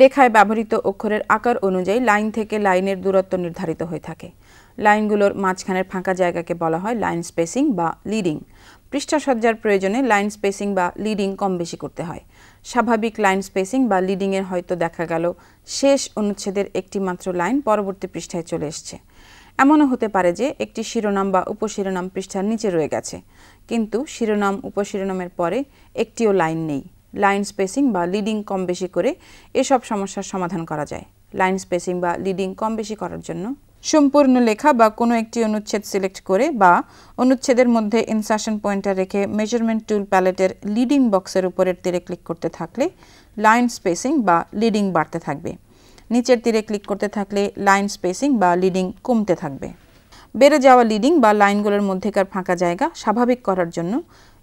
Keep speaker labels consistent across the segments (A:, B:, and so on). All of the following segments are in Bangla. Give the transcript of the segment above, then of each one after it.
A: লেখায় ব্যবহৃত অক্ষরের আকার অনুযায়ী লাইন থেকে লাইনের দূরত্ব নির্ধারিত হয়ে থাকে। লাইনগুলোর মাঝখানের ফাঁকা জায়গাকে বলা হয় লাইন স্পেসিং বা লিডিং। পৃষ্ঠা সজ্জার প্রয়োজনে লাইন স্পেসিং বা লিডিং কম বেশি করতে হয়। স্বাভাবিক লাইন স্পেসিং বা লিডিংয়ের হয়তো দেখা গেল শেষ অনুচ্ছেদের একটি মাত্র লাইন পরবর্তী পৃষ্ঠায় চলে এসছে। এমনও হতে পারে যে একটি শিরোনাম বা উপশিরোনাম পৃষ্ঠার নিচে রয়ে গেছে। কিন্তু শিরোনাম, উপশিরোনামের পরে একটিও লাইন নেই। লাইন স্পেসিং বা লিডিং কম বেশি করে এসব সমস্যার সমাধান করা যায়। লাইন স্পেসিং বা লিডিং কম বেশি করার জন্য। সম্পূর্ণ লেখা বা কোনো একটি অনুচ্ছেদ সিলেক্ট করে বা অনুচ্ছেদের মধ্যে ইনসার্শন পয়েন্টার রেখে মেজারমেন্ট টুল প্যালেটের লিডিং বক্সের উপরের তীরে ক্লিক করতে থাকলে লাইন স্পেসিং বা লিডিং বাড়তে থাকবে। নিচের তীরে ক্লিক করতে থাকলে লাইন স্পেসিং বা লিডিং কমতে থাকবে। বেড়ে যাওয়া লিডিং বা লাইনগুলোর মধ্যেকার ফাঁকা জায়গা স্বাভাবিক করার জন্য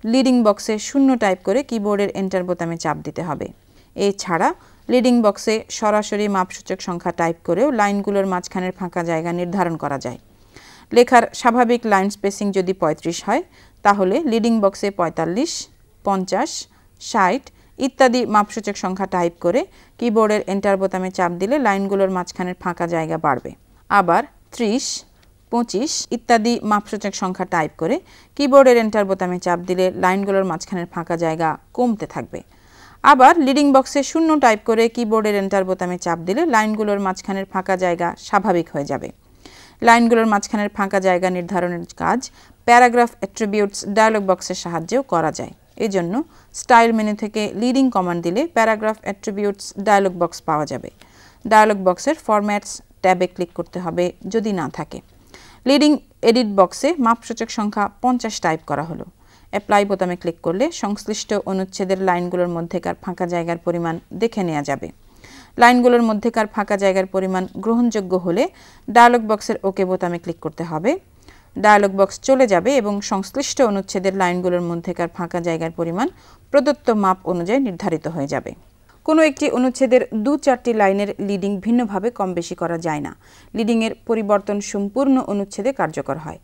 A: লিডিং বক্সে শূন্য টাইপ করে কিবোর্ডের এন্টার বোতামে চাপ দিতে হবে। এছাড়া লিডিং বক্সে সরাসরি মাপসূচক সংখ্যা টাইপ করেও লাইনগুলোর মাঝখানের ফাঁকা জায়গা নির্ধারণ করা যায়। লেখার স্বাভাবিক লাইন স্পেসিং যদি পঁয়ত্রিশ হয়, তাহলে লিডিং বক্সে পঁয়তাল্লিশ, পঞ্চাশ, ষাট ইত্যাদি মাপসূচক সংখ্যা টাইপ করে কিবোর্ডের এন্টার বোতামে চাপ দিলে লাইনগুলোর মাঝখানের ফাঁকা জায়গা বাড়বে। আবার ত্রিশ পঁচিশ ইত্যাদি মাপসূচক সংখ্যা টাইপ করে কিবোর্ডের এন্টার বোতামে চাপ দিলে লাইনগুলোর মাঝখানের ফাঁকা জায়গা কমতে থাকবে। আবার লিডিং বক্সে শূন্য টাইপ করে কিবোর্ডের এন্টার বোতামে চাপ দিলে লাইনগুলোর মাঝখানের ফাঁকা জায়গা স্বাভাবিক হয়ে যাবে। লাইনগুলোর মাঝখানের ফাঁকা জায়গা নির্ধারণের কাজ প্যারাগ্রাফ অ্যাট্রিবিউটস ডায়ালগ বক্সের সাহায্যেও করা যায়। এজন্য স্টাইল মেনু থেকে লিডিং কমান্ড দিলে প্যারাগ্রাফ অ্যাট্রিবিউটস ডায়ালগ বক্স পাওয়া যাবে। ডায়ালগ বক্সের ফরম্যাটস ট্যাবে ক্লিক করতে হবে যদি না থাকে। লিডিং এডিট বক্সে মাপসূচক সংখ্যা পঞ্চাশ টাইপ করা হলো। অ্যাপ্লাই বোতামে ক্লিক করলে সংশ্লিষ্ট অনুচ্ছেদের লাইনগুলোর মধ্যেকার ফাঁকা জায়গার পরিমাণ দেখে নেওয়া যাবে। লাইনগুলোর মধ্যেকার ফাঁকা জায়গার পরিমাণ গ্রহণযোগ্য হলে ডায়ালগ বক্সের ওকে বোতামে ক্লিক করতে হবে। ডায়ালগ বক্স চলে যাবে এবং সংশ্লিষ্ট অনুচ্ছেদের লাইনগুলোর মধ্যেকার ফাঁকা জায়গার পরিমাণ প্রদত্ত মাপ অনুযায়ী নির্ধারিত হয়ে যাবে। কোনো একটি অনুচ্ছেদের দু চারটি লাইনের লিডিং ভিন্নভাবে কম বেশি করা যায় না। লিডিংয়ের পরিবর্তন সম্পূর্ণ অনুচ্ছেদে কার্যকর হয়।